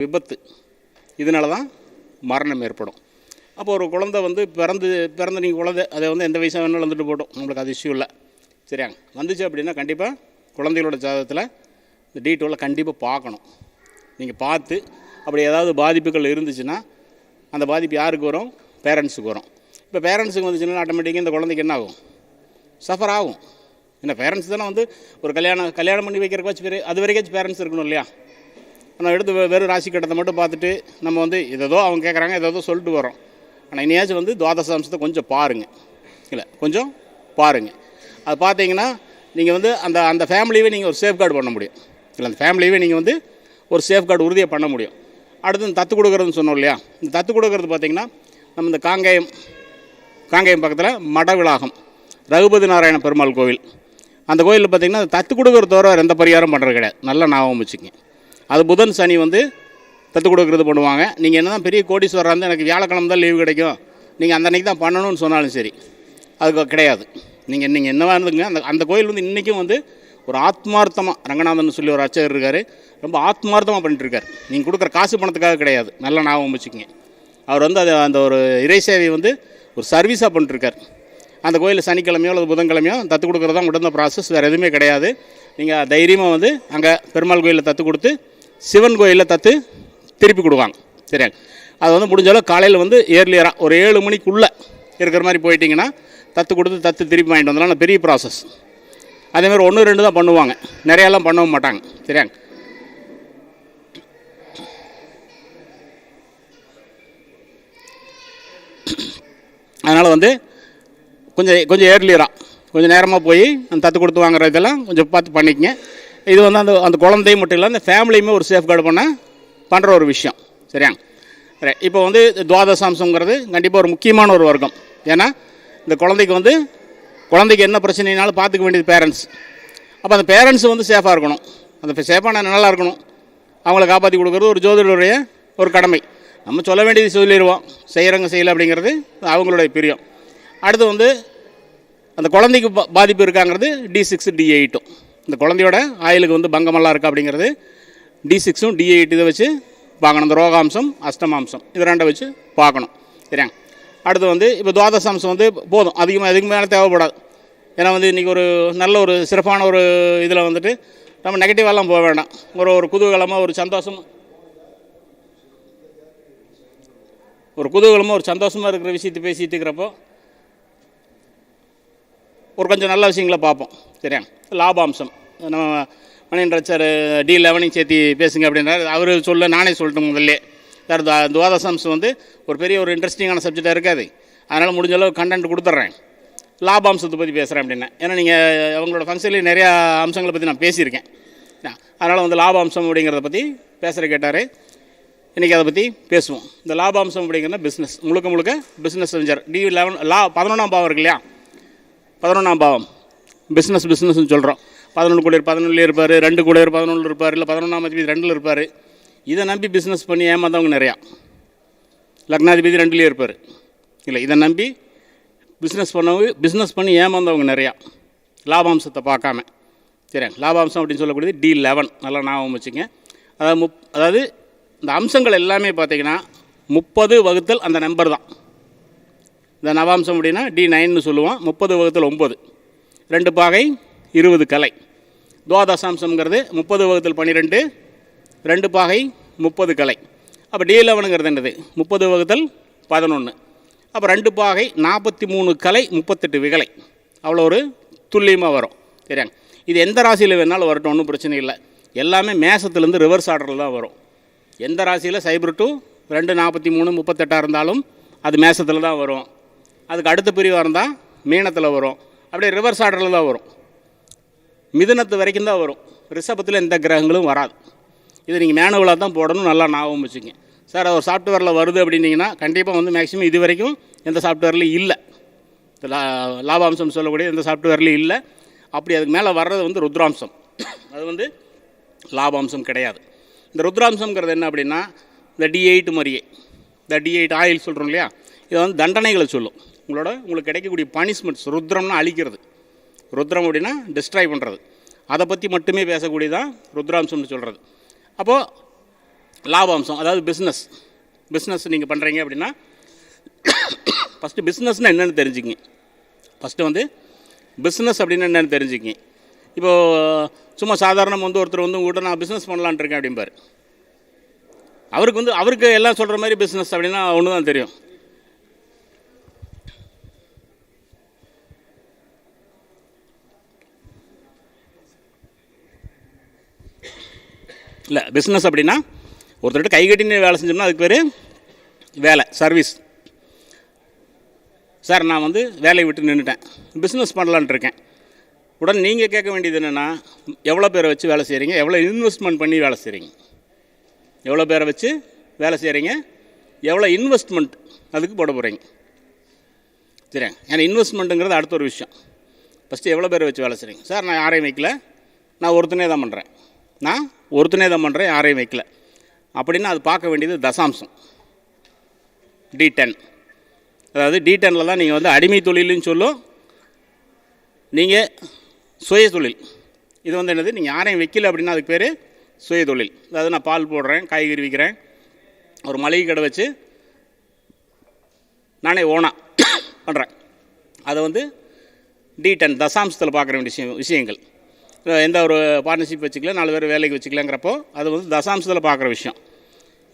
விபத்து. இதனால தான் மரணம் ஏற்படும். அப்போ ஒரு குழந்தை வந்து பிறந்து பிறந்த நீங்கள் குழந்தை அதை வந்து எந்த வயசாக வேணாலும் வந்துட்டு போட்டோம் நம்மளுக்கு அது இஷ்யூ இல்லை. சரியாங்க வந்துச்சு அப்படின்னா கண்டிப்பாக குழந்தைகளோட ஜாதகத்தில் இந்த டீட்டோவில் கண்டிப்பாக பார்க்கணும். நீங்கள் பார்த்து அப்படி ஏதாவது பாதிப்புகள் இருந்துச்சுன்னா அந்த பாதிப்பு யாருக்கு வரும்? பேரண்ட்ஸுக்கு வரும். இப்போ பேரண்ட்ஸுக்கு வந்துச்சுன்னா ஆட்டோமேட்டிக்காக இந்த குழந்தைக்கு என்ன ஆகும்? சஃபர் ஆகும். ஏன்னா பேரண்ட்ஸ் தானே வந்து ஒரு கல்யாணம் கல்யாணம் பண்ணி வைக்கிறக்கு வச்சு பேர் அது வரைக்கும் பேரண்ட்ஸ் இருக்கணும் இல்லையா? நம்ம எடுத்து வெறும் ராசி கட்டத்தை மட்டும் பார்த்துட்டு நம்ம வந்து ஏதோ அவங்க கேட்குறாங்க ஏதோ சொல்லிட்டு வரோம் ஆனால் இனியாச்சும் வந்து துவாதசாம்சத்தை கொஞ்சம் பாருங்கள் இல்லை கொஞ்சம் பாருங்கள் அது பார்த்தீங்கன்னா நீங்கள் வந்து அந்த அந்த ஃபேமிலியவே நீங்கள் ஒரு சேஃப்கார்டு பண்ண முடியும். இல்லை அந்த ஃபேமிலியவே நீங்கள் வந்து ஒரு சேஃப்கார்டு உறுதியாக பண்ண முடியும். அடுத்து இந்த தத்து கொடுக்குறதுன்னு சொன்னோம் இல்லையா? இந்த தத்து கொடுக்குறது பார்த்தீங்கன்னா நம்ம இந்த காங்கேயம் காங்கேயம் பக்கத்தில் மடவிளாகம் ரகுபதி நாராயண பெருமாள் கோவில். அந்த கோயிலில் பார்த்தீங்கன்னா தத்து கொடுக்குற தவிர வேறு எந்த பரிகாரம் பண்ணுறது கிடையாது. நல்லா ஞாபகம் வச்சுக்கங்க. அது புதன் சனி வந்து தத்து கொடுக்குறது பண்ணுவாங்க. நீங்கள் என்ன தான் பெரிய கோடீஸ்வரராக வந்து எனக்கு வியாழக்கிழமை தான் லீவு கிடைக்கும். நீங்கள் அந்த அன்னைக்கு தான் பண்ணணும்னு சொன்னாலும் சரி. அதுக்கு கிடையாது. நீங்கள் நீங்கள் என்னவா இருந்துங்க அந்த அந்த கோயில் வந்து இன்றைக்கும் வந்து ஒரு ஆத்மார்த்தமாக ரங்கநாதன் சொல்லி ஒரு அச்சகர் இருக்கார். ரொம்ப ஆத்மார்த்தமாக பண்ணிட்டுருக்கார். நீங்கள் கொடுக்குற காசு பணத்துக்காக கிடையாது. நல்லா ஞாபகம் வச்சுக்கோங்க. அவர் வந்து அது அந்த ஒரு இறை சேவையை வந்து ஒரு சர்வீஸாக பண்ணிட்டுருக்கார். அந்த கோயிலில் சனிக்கிழமையோ அல்லது புதன்கிழமையோ தத்து கொடுக்குறது தான் உடந்த ப்ராசஸ் வேறு எதுவுமே கிடையாது. நீங்கள் தைரியமாக வந்து அங்கே பெருமாள் கோயிலில் தத்து கொடுத்து சிவன் கோயிலில் தத்து திருப்பி கொடுவாங்க சரியா அது வந்து முடிஞ்ச அளவு காலையில் வந்து ஏர்லியராக ஒரு ஏழு மணிக்குள்ளே இருக்கிற மாதிரி போயிட்டிங்கன்னா தத்து கொடுத்து தத்து திருப்பி வாங்கிட்டு வந்தலாம். பெரிய ப்ராசஸ் அதேமாதிரி ஒன்று ரெண்டு தான் பண்ணுவாங்க. நிறையாலாம் பண்ணவும் மாட்டாங்க. சரியா அதனால் வந்து கொஞ்சம் கொஞ்சம் ஏர்லியராக கொஞ்சம் நேரமாக போய் அந்த தத்து கொடுத்து வாங்குற இதெல்லாம் கொஞ்சம் பார்த்து பண்ணிக்கங்க. இது வந்து அந்த அந்த குழந்தையும் மட்டும் இல்லை அந்த ஃபேமிலியுமே ஒரு சேஃப்கார்டு பண்ண பண்ணுற ஒரு விஷயம். சரியா? சரி இப்போ வந்து துவாதசாம்சங்கிறது கண்டிப்பாக ஒரு முக்கியமான ஒரு வர்க்கம். ஏன்னா இந்த குழந்தைக்கு வந்து குழந்தைக்கு என்ன பிரச்சனைனாலும் பார்த்துக்க வேண்டியது பேரண்ட்ஸ் அப்போ அந்த பேரண்ட்ஸ் வந்து சேஃபாக இருக்கணும். அந்த சேஃபான நல்லா இருக்கணும். அவங்கள காப்பாற்றி கொடுக்குறது ஒரு ஜோதிடருடைய ஒரு கடமை. நம்ம சொல்ல வேண்டியது சொல்லிடுவோம். செய்கிறவங்க செய்யலை அப்படிங்கிறது அவங்களுடைய பிரியம். அடுத்து வந்து அந்த குழந்தைக்கு பாதிப்பு இருக்காங்கிறது டி சிக்ஸ் டி எயிட்டும் இந்த குழந்தையோட ஆயிலுக்கு வந்து பங்கமெல்லாம் இருக்கா அப்படிங்கிறது டி சிக்ஸும் டி எயிட் இதை வச்சு பார்க்கணும் இந்த ரோகாம்சம் அஷ்டமாம்சம் இது ரெண்டை வச்சு பார்க்கணும். சரியா? அடுத்து வந்து இப்போ துவாதசாம்சம் வந்து போதும். அதிகமாக அதிகமாக மேலே தேவைப்படாது. ஏன்னா வந்து இன்றைக்கி ஒரு நல்ல ஒரு சிறப்பான ஒரு இதில் வந்துட்டு நம்ம நெகட்டிவாலாம் போக வேண்டாம். ஒரு ஒரு குதூகலமாக ஒரு சந்தோஷம் ஒரு குதூகலமாக ஒரு சந்தோஷமாக இருக்கிற விஷயத்தை பேசிகிட்டு இருக்கிறப்போ ஒரு கொஞ்சம் நல்ல விஷயங்களை பார்ப்போம். சரியா லாபாம்சம். நம்ம மணியன் சார் டி லெவனையும் சேர்த்து பேசுங்க அப்படின்றார். அவர் சொல்ல நானே சொல்லிட்டேன் முதல்ல. சார் துவா- துவாதசாம்சம் வந்து ஒரு பெரிய ஒரு இன்ட்ரெஸ்டிங்கான சப்ஜெக்டாக இருக்காது. அதனால் முடிஞ்ச அளவு கண்டென்ட் கொடுத்துட்றேன் லாபாம்சத்தை பற்றி பேசுகிறேன் அப்படின்னா. ஏன்னா நீங்கள் அவங்களோட ஃபங்க்ஷன்லேயே நிறையா அம்சங்களை பற்றி நான் பேசியிருக்கேன். அதனால் வந்து லாபாம்சம் அப்படிங்கிறத பற்றி பேசுகிற கேட்டார். இன்றைக்கி அதை பற்றி பேசுவோம். இந்த லாபாம்சம் அப்படிங்கிறது பிஸ்னஸ் முழுக்க முழுக்க பிஸ்னஸ் செஞ்சார் டி லெவன் லா பதினொன்றாம் பாவம் இருக்கு இல்லையா? பதினொன்றாம் பாவம். பிஸ்னஸ் பிஸ்னஸ்னு சொல்கிறோம் பதினொன்று கூட பதினொன்றுல இருப்பார் ரெண்டு கூட பதினொன்று இருப்பார் இல்லை பதினொன்றாம் அதிபதி ரெண்டில் இருப்பார். இதை நம்பி பிஸ்னஸ் பண்ணி ஏமாந்தவங்க நிறையா. லக்னாதிபதி ரெண்டுலேயே இருப்பார். இல்லை இதை நம்பி பிஸ்னஸ் பண்ணவங்க பிஸ்னஸ் பண்ணி ஏமாந்தவங்க நிறையா. லாபாம்சத்தை பார்க்காம. சரி லாபாம்சம் அப்படின்னு சொல்லக்கூடியது டி லெவன் நல்லா ஞாபகம் வச்சுங்க அதாவது முப் அதாவது இந்த அம்சங்கள் எல்லாமே பார்த்தீங்கன்னா முப்பது வகுத்தல் அந்த நம்பர் தான். இந்த நவாம்சம் அப்படின்னா டி நைன்னு சொல்லுவோம் முப்பது வகுத்தல் ஒம்பது ரெண்டு பாகை இருபது கலை. துவாதசாம்சம்ங்கிறது முப்பது வகுத்தல் பன்னிரெண்டு ரெண்டு பாகை முப்பது கலை. அப்போ டி லெவனுங்கிறது என்னது? முப்பது வகுத்தல் பதினொன்று அப்போ ரெண்டு பாகை நாற்பத்தி மூணு கலை முப்பத்தெட்டு விகலை. அவ்வளோ ஒரு துல்லியமாக வரும். சரியாங்க இது எந்த ராசியில் வேணாலும் வரட்டும் ஒன்றும் பிரச்சனை இல்லை. எல்லாமே மேசத்துலேருந்து ரிவர்ஸ் ஆர்டரில் தான் வரும். எந்த ராசியில் சைபர் டூ ரெண்டு நாற்பத்தி மூணு முப்பத்தெட்டாக இருந்தாலும் அது மேசத்தில் தான் வரும். அதுக்கு அடுத்த பிரிவாக இருந்தால் மீனத்தில் வரும். அப்படியே ரிவர்ஸ் ஆர்டரில் தான் வரும். மிதுனத்து வரைக்கும் தான் வரும். ரிஷபத்தில் எந்த கிரகங்களும் வராது. இது நீங்கள் மேனுவலாக தான் போடணும் நல்லா ஞாபகம் வச்சுக்கங்க சார் ஒரு சாஃப்ட்வேரில் வருது அப்படின்னீங்கன்னா கண்டிப்பாக வந்து மேக்ஸிமம் இது வரைக்கும் எந்த சாஃப்ட்வேர்லையும் இல்லை. லாபாம்சம் சொல்லக்கூடிய எந்த சாஃப்ட்வேர்லையும் இல்லை. அப்படி அதுக்கு மேலே வர்றது வந்து ருத்ராம்சம். அது வந்து லாபாம்சம் கிடையாது. இந்த ருத்ராம்சங்கிறது என்ன அப்படின்னா இந்த டி எயிட் மாதிரியே இந்த டி எயிட் ஆயில் சொல்கிறோம் இல்லையா? இதை வந்து தண்டனைகளை சொல்லும். உங்களோட உங்களுக்கு கிடைக்கக்கூடிய பனிஷ்மெண்ட்ஸ் ருத்ரம்னா அழிக்கிறது. ருத்ரம் அப்படின்னா டிஸ்ட்ராய் பண்ணுறது அதை பற்றி மட்டுமே பேசக்கூடியதான் ருத்ராம்சம்னு சொல்கிறது அப்போது லாபாம்சம் அதாவது பிஸ்னஸ் பிஸ்னஸ் நீங்கள் பண்ணுறீங்க அப்படின்னா ஃபஸ்ட்டு பிஸ்னஸ்னால் என்னென்னு தெரிஞ்சுக்கிங்க. ஃபஸ்ட்டு வந்து பிஸ்னஸ் அப்படின்னு என்னென்னு தெரிஞ்சுக்கிங்க. இப்போது சும்மா சாதாரணமாக வந்து ஒருத்தர் வந்து உங்கள்கிட்ட நான் பிஸ்னஸ் பண்ணலான்னு இருக்கேன் அப்படிம்பார். அவருக்கு வந்து அவருக்கு எல்லாம் சொல்கிற மாதிரி பிஸ்னஸ் அப்படின்னா ஒன்று தான் தெரியும். இல்லை பிஸ்னஸ் அப்படின்னா ஒருத்தர்கிட்ட கை கட்டின்னு வேலை செஞ்சோம்னா அதுக்கு பேர் வேலை சர்வீஸ் சார் நான் வந்து வேலையை விட்டு நின்றுட்டேன் பிஸ்னஸ் பண்ணலான்ட்டு இருக்கேன். உடனே நீங்கள் கேட்க வேண்டியது என்னென்னா எவ்வளோ பேரை வச்சு வேலை செய்கிறீங்க எவ்வளோ இன்வெஸ்ட்மெண்ட் பண்ணி வேலை செய்கிறீங்க எவ்வளோ பேரை வச்சு வேலை செய்கிறீங்க எவ்வளோ இன்வெஸ்ட்மெண்ட் அதுக்கு போட போகிறீங்க சரி ஏன்னா இன்வெஸ்ட்மெண்ட்டுங்கிறது அடுத்த ஒரு விஷயம். ஃபஸ்ட்டு எவ்வளோ பேரை வச்சு வேலை செய்கிறீங்க சார் நான் யாரையும் வைக்கல. நான் ஒருத்தனே தான் பண்ணுறேன் நான் ஒருத்தனே தான் பண்ணுறேன் யாரையும் வைக்கல. அப்படின்னா அது பார்க்க வேண்டியது தசாம்சம். டி டென் அதாவது டி டெனில் தான் நீங்கள் வந்து அடிமை தொழில்னு சொல்லும் நீங்கள் சுய தொழில். இது வந்து என்னது? நீங்கள் யாரையும் வைக்கல அப்படின்னா அதுக்கு பேர் சுய தொழில். அதாவது நான் பால் போடுறேன் காய்கறி விற்கிறேன் ஒரு மளிகை கடை வச்சு நானே ஓனா பண்ணுறேன் அதை வந்து டி டென் தசாம்சத்தில் பார்க்குற வேண்டிய விஷயம் விஷயங்கள். எந்த ஒரு பார்ட்னர்ஷிப் வச்சுக்கல நாலு பேர் வேலைக்கு வச்சுக்கலங்கிறப்போ அது வந்து தசாம்சத்தில் பார்க்குற விஷயம்.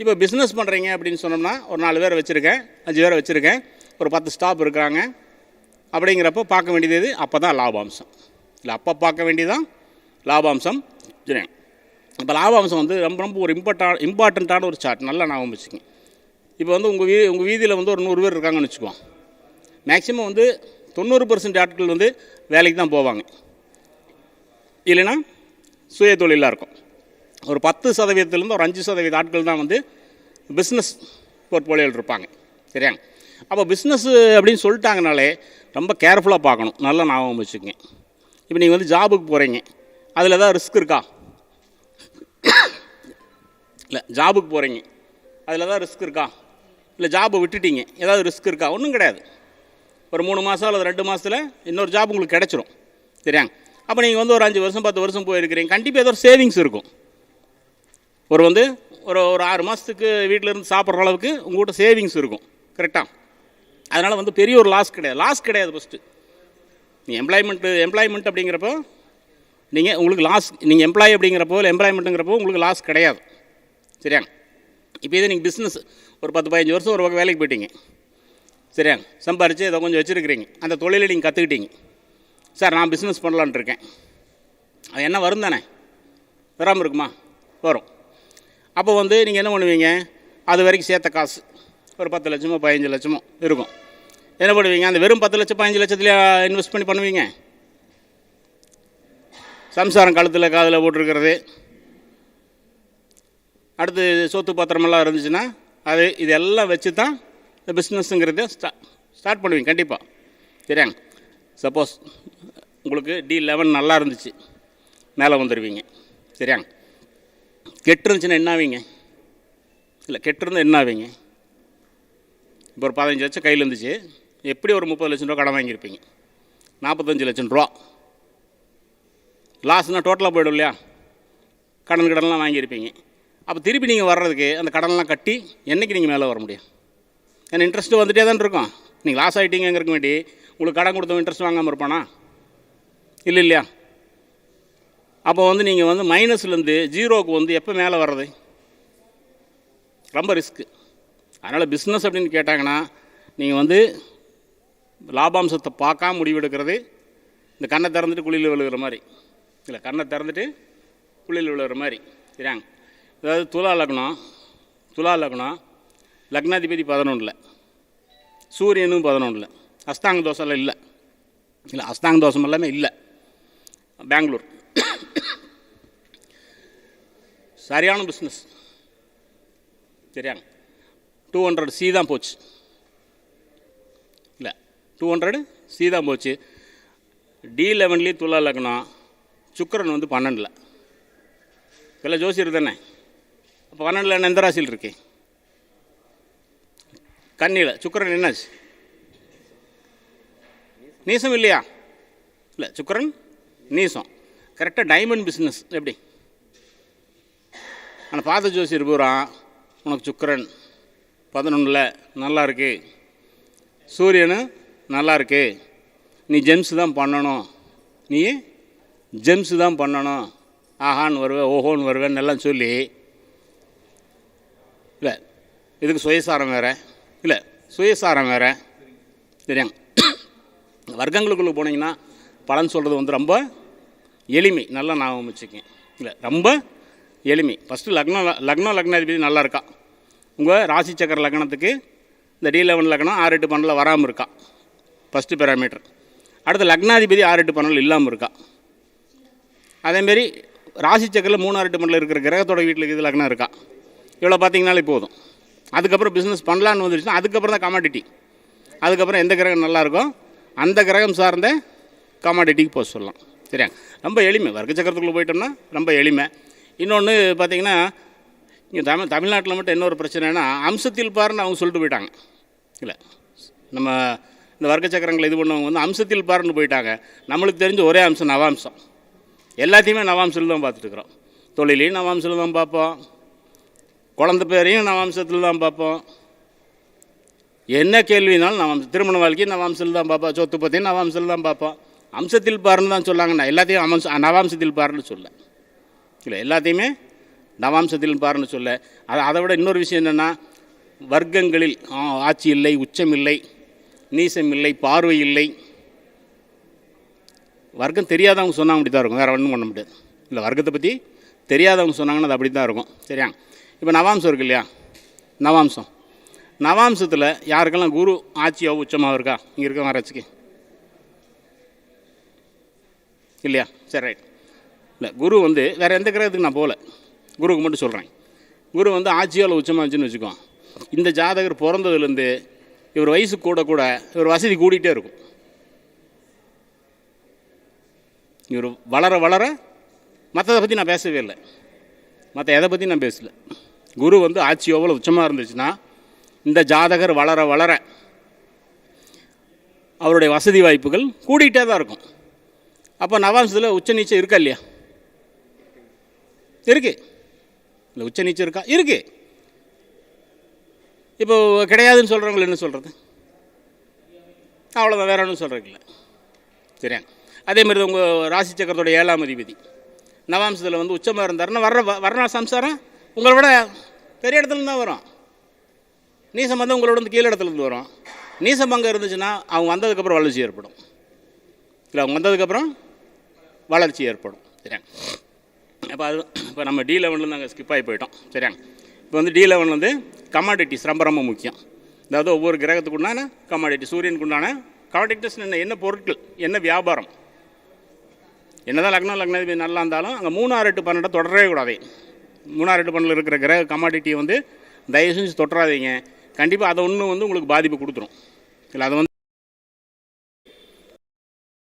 இப்போ பிஸ்னஸ் பண்ணுறீங்க அப்படின்னு சொன்னோம்னா ஒரு நாலு பேர் வச்சுருக்கேன் அஞ்சு பேரை வச்சுருக்கேன் ஒரு பத்து ஸ்டாப் இருக்கிறாங்க. அப்படிங்கிறப்போ பார்க்க வேண்டியது அப்போ தான் லாபாம்சம். இல்லை அப்போ பார்க்க வேண்டியதான் லாபாம்சம். சரி இப்போ லாபாம்சம் வந்து ரொம்ப ரொம்ப ஒரு இம்பார்ட்டா இம்பார்ட்டண்ட்டான ஒரு சார்ட் நல்லா ஞாபகம் வச்சுக்கோங்க. இப்போ வந்து உங்கள் வீ உங்கள் வீதியில் வந்து ஒரு நூறு பேர் இருக்காங்கன்னு வச்சுக்குவோம் மேக்ஸிமம் வந்து தொண்ணூறு பர்சன்ட் ஆட்கள் வந்து வேலைக்கு தான் போவாங்க. இல்லைன்னா சுய தொழிலாக இருக்கும். ஒரு பத்து சதவீதத்துலேருந்து ஒரு அஞ்சு சதவீத ஆட்கள் தான் வந்து பிஸ்னஸ் போர்ட்போலியோவில் இருப்பாங்க. சரியாங்க அப்போ பிஸ்னஸ் அப்படின்னு சொல்லிட்டாங்கனாலே ரொம்ப கேர்ஃபுல்லாக பார்க்கணும். நல்லா ஞாபகம் வச்சுக்கோங்க. இப்போ நீங்கள் வந்து ஜாபுக்கு போகிறீங்க அதில் ஏதாவது ரிஸ்க் இருக்கா? இல்லை ஜாபுக்கு போகிறீங்க அதில் ஏதாவது ரிஸ்க் இருக்கா? இல்லை ஜாபை விட்டுட்டீங்க. ஏதாவது ரிஸ்க் இருக்கா? ஒன்றும் கிடையாது. ஒரு மூணு மாதம் அல்லது ரெண்டு மாதத்தில் இன்னொரு ஜாப் உங்களுக்கு கிடச்சிரும். சரியாங்க அப்போ நீங்கள் வந்து ஒரு அஞ்சு வருஷம் பத்து வருஷம் போயிருக்கிறீங்க. கண்டிப்பாக ஏதோ ஒரு சேவிங்ஸ் இருக்கும். ஒரு வந்து ஒரு ஒரு ஆறு மாதத்துக்கு வீட்டில் இருந்து சாப்பிட்ற அளவுக்கு உங்கள்கிட்ட சேவிங்ஸ் இருக்கும். கரெக்டாக அதனால் வந்து பெரிய ஒரு லாஸ் கிடையாது. லாஸ் கிடையாது ஃபஸ்ட்டு நீங்கள் எம்ப்ளாய்மெண்ட்டு எம்ப்ளாய்மெண்ட் அப்படிங்கிறப்போ நீங்கள் உங்களுக்கு லாஸ் நீங்கள் எம்ப்ளாயி அப்படிங்கிறப்போ இல்லை எம்ப்ளாய்மெண்ட்டுங்கிறப்போ உங்களுக்கு லாஸ் கிடையாது. சரியாங்க இப்போ இதே நீங்கள் பிஸ்னஸ் ஒரு பத்து பதினஞ்சு வருஷம் ஒரு பக்கம் வேலைக்கு போயிட்டீங்க. சரியாங்க சம்பாரித்து ஏதோ கொஞ்சம் வச்சுருக்கிறீங்க. அந்த தொழிலை நீங்கள் கற்றுக்கிட்டீங்க சார் நான் பிஸ்னஸ் பண்ணலான்ட்டு இருக்கேன். அது என்ன வரும் தானே? வராமல் இருக்குமா? வரும். அப்போ வந்து நீங்கள் என்ன பண்ணுவீங்க? அது வரைக்கும் சேர்த்த காசு. ஒரு பத்து லட்சமோ பதினஞ்சு லட்சமோ இருக்கும். என்ன பண்ணுவீங்க? அந்த வெறும் பத்து லட்சம் பதினஞ்சு லட்சத்தில் இன்வெஸ்ட் பண்ணி பண்ணுவீங்க? சம்சாரம் கழுத்தில் காதில் போட்டிருக்கிறது. அடுத்து சொத்து பத்திரமெல்லாம் இருந்துச்சுன்னா அது இதெல்லாம் வச்சு தான் இந்த பிஸ்னஸ்ஸுங்கிறத ஸ்டா ஸ்டார்ட் பண்ணுவீங்க. கண்டிப்பாக சரியாங்க? சப்போஸ் உங்களுக்கு டி லெவன் நல்லா இருந்துச்சு மேலே வந்துடுவீங்க சரியாங்க கெட்டு இருந்துச்சுன்னா என்ன ஆவீங்க? இல்லை கெட்டு இருந்தால் என்ன ஆவீங்க? இப்போ ஒரு பதினஞ்சு லட்சம் கையில் இருந்துச்சு எப்படி ஒரு முப்பது லட்சம் ரூபா கடன் வாங்கியிருப்பீங்க? நாற்பத்தஞ்சு லட்சம் ரூபா. லாஸ்னால் டோட்டலாக போய்டும் இல்லையா? கடன் கடன்லாம் வாங்கியிருப்பீங்க. அப்போ திருப்பி நீங்கள் வர்றதுக்கு அந்த கடன்லாம் கட்டி என்றைக்கு நீங்கள் மேலே வர முடியும்? ஏன்னா இன்ட்ரெஸ்ட்டு வந்துட்டே தான் இருக்கும். நீங்கள் லாஸ் ஆகிட்டீங்கிறக்கு வேண்டி உங்களுக்கு கடன் கொடுத்தவன் இன்ட்ரெஸ்ட் வாங்காமல் இருப்பானா? இல்லை இல்லையா? அப்போ வந்து நீங்கள் வந்து மைனஸ்லேருந்து ஜீரோவுக்கு வந்து எப்போ மேலே வர்றது? ரொம்ப ரிஸ்க்கு அதனால் பிஸ்னஸ் அப்படின்னு கேட்டாங்கன்னா நீங்கள் வந்து லாபாம்சத்தை பார்க்காம முடிவெடுக்கிறது இந்த கண்ணை திறந்துட்டு குழியில் விழுகிற மாதிரி. இல்லை கண்ணை திறந்துட்டு குழியில் விழுகிற மாதிரி. சரியாங்க? அதாவது துலா லக்னம் துலா லக்னம் லக்னாதிபதி பதினொன்றில் சூரியனும் பதினொன்றில் அஸ்தாங்க தோசைலாம் இல்லை. இல்லை அஸ்தாங்க தோசம் எல்லாமே இல்லை. பெங்களூர். சரியான பிஸ்னஸ் சரியாங்க. டூ ஹண்ட்ரட் சி தான் போச்சு. இல்லை டூ ஹண்ட்ரடு சி தான் போச்சு. டி லெவன்லேயும் துலா லக்னம் சுக்கரன் வந்து பன்னெண்டில். இல்லை ஜோசியர் தானே? அப்போ பன்னெண்டில் என்ன எந்த ராசியில் இருக்கேன் கண்ணியில் சுக்கரன் என்னாச்சு? நீசம் இல்லையா? இல்லை சுக்கரன் நீசம். கரெக்டாக டைமண்ட் பிஸ்னஸ் எப்படி? ஆனால் பார்த்த ஜோசியர் பூரா உனக்கு சுக்கரன் பதினொன்றில் நல்லா இருக்கு. சூரியனு நல்லா இருக்கு. நீ ஜெம்ஸ் தான் பண்ணணும். நீ ஜெம்ஸ் தான் பண்ணணும். ஆஹான்னு வருவேன் ஓஹோன்னு வருவேன்னு எல்லாம் சொல்லி இல்லை இதுக்கு சுயசாரம் வேறு. இல்லை சுயசாரம் வேறு. சரியாங்க வர்க்கங்களுக்குள்ளே போனீங்கன்னா பலன் சொல்கிறது வந்து ரொம்ப எளிமை. நல்லா ஞாபகம் வச்சுக்கங்க. இல்லை ரொம்ப எளிமை. ஃபஸ்ட்டு லக்னம் லக்னம் லக்னாதிபதி நல்லா இருக்கா? உங்கள் ராசி சக்கர லக்னத்துக்கு இந்த டி லெவன் லக்னம் ஆறு எட்டு பன்னெண்டில் வராமல் இருக்கா? ஃபஸ்ட்டு பேராமீட்டர் அடுத்து லக்னாதிபதி ஆறு எட்டு பன்னெண்டில் இல்லாமல் இருக்கா? அதேமாரி ராசி சக்கரில் மூணு ஆறு எட்டு பன்னெண்டில் இருக்கிற கிரகத்தோட வீட்டில் இது லக்னம் இருக்கா? இவ்வளோ பார்த்தீங்கனாலே போதும். அதுக்கப்புறம் பிஸ்னஸ் பண்ணலான்னு வந்துருச்சுன்னா அதுக்கப்புறம் தான் கமாடிட்டி அதுக்கப்புறம் எந்த கிரகம் நல்லாயிருக்கும் அந்த கிரகம் சார்ந்த கமாடிட்டிக்கு போக சொல்லலாம். சரியா? ரொம்ப எளிமை. வர்க்க சக்கரத்துக்குள்ளே போயிட்டோம்னா ரொம்ப எளிமை. இன்னொன்று பார்த்தீங்கன்னா இங்கே தமிழ் தமிழ்நாட்டில் மட்டும் இன்னொரு பிரச்சனைனா அம்சத்தில் பாருன்னு அவங்க சொல்லிட்டு போயிட்டாங்க. இல்லை நம்ம இந்த வர்க்க சக்கரங்களை இது பண்ணவங்க வந்து அம்சத்தில் பாருன்னு போயிட்டாங்க. நம்மளுக்கு தெரிஞ்ச ஒரே அம்சம் நவாம்சம். எல்லாத்தையுமே நவாம்சத்தில் தான் பார்த்துட்டுருக்குறோம் தொழிலையும் நவாம்சத்தில் தான் பார்ப்போம். குழந்த பேரையும் நவாம்சத்தில் தான் பார்ப்போம். என்ன கேள்வினாலும் நவாம்சம் திருமண வாழ்க்கை நவாம்சல் தான் பார்ப்போம் சொத்து பற்றி நவாம்சத்தில் தான் பார்ப்போம் அம்சத்தில் பாருன்னு தான் சொல்லாங்க. நான் எல்லாத்தையும் அம்ச நவாம்சத்தில் பாருன்னு சொல்ல. இல்லை எல்லாத்தையுமே நவாம்சத்தில் பாருன்னு சொல்ல. அது அதை விட இன்னொரு விஷயம் என்னென்னா வர்க்கங்களில் ஆட்சி இல்லை உச்சம் இல்லை நீசம் இல்லை பார்வை இல்லை. வர்க்கம் தெரியாதவங்க சொன்னாங்க அப்படி தான் இருக்கும். வேறு ஒன்றும் பண்ண முடியாது. இல்லை வர்க்கத்தை பற்றி தெரியாதவங்க சொன்னாங்கன்னா அது அப்படி தான் இருக்கும். சரியா? இப்போ நவாம்சம் இருக்கு இல்லையா? நவாம்சம். நவாம்சத்தில் யாருக்கெல்லாம் குரு ஆட்சியோ உச்சமாக இருக்கா? இங்கே இருக்க வரச்சுக்கு இல்லையா? சரி ரைட் இல்லை குரு வந்து வேறு எந்த கிரகத்துக்கு நான் போகல. குருவுக்கு மட்டும் சொல்கிறேன் குரு வந்து ஆட்சியால் இருந்துச்சுன்னு வச்சுக்கோ இந்த ஜாதகர் பிறந்ததுலேருந்து இவர் வயசு கூட கூட இவர் வசதி கூடிகிட்டே இருக்கும். இவர் வளர வளர மற்றதை பற்றி நான் பேசவே இல்லை. மற்ற எதை பற்றி நான் பேசல. குரு வந்து ஆட்சி எவ்வளோ உச்சமாக இருந்துச்சுன்னா இந்த ஜாதகர் வளர வளர அவருடைய வசதி வாய்ப்புகள் கூடிகிட்டே தான் இருக்கும். அப்போ நவாம்சத்தில் உச்ச நீச்சம் இருக்கா இல்லையா? இருக்கு. இல்லை உச்ச நீச்சம் இருக்கா? இருக்கு. இப்போ கிடையாதுன்னு சொல்கிறவங்க என்ன சொல்கிறது அவ்வளோதான் வேற ஒன்றும் சொல்கிறதுக்கு இல்லை. சரியா? அதே மாதிரி உங்கள் ராசி சக்கரத்தோட ஏழாம் அதிபதி. நவாம்சத்தில் வந்து உச்சமாக இருந்தாருன்னா வர்ற வ- வர்ற சம்சாரம் உங்களை விட பெரிய இடத்துல தான் வரும். நீசம் வந்து உங்களோட வந்து கீழே இடத்துல வரும். நீசம் அங்கே இருந்துச்சுன்னா அவங்க வந்ததுக்கப்புறம் வளர்ச்சி ஏற்படும். இல்லை அவங்க வந்ததுக்கப்புறம் வளர்ச்சி ஏற்படும். சரியா? இப்போ அது இப்போ நம்ம டி லெவன்லேருந்து நாங்கள் ஸ்கிப் ஆகி போயிட்டோம். சரியா? இப்போ வந்து டி லெவன் வந்து கமாடிட்டிஸ் ரொம்ப ரொம்ப முக்கியம். அதாவது ஒவ்வொரு கிரகத்துக்கு உண்டான கமாடிட்டி சூரியனுக்கு உண்டான கமாடிட்டிஸ் என்ன என்ன பொருட்கள் என்ன வியாபாரம்? என்னதான் லக்னம் லக்னாதிபதி நல்லா இருந்தாலும் அங்கே மூணாறு எட்டு பன்னெண்டை தொடரவே கூடாது. மூணாறு எட்டு பன்னெண்டில் இருக்கிற கிரக கமாடிட்டியை வந்து தயவு செஞ்சு தொட்டுறாதீங்க. கண்டிப்பாக அதை ஒன்று வந்து உங்களுக்கு பாதிப்பு கொடுத்துரும். இல்லை அதை வந்து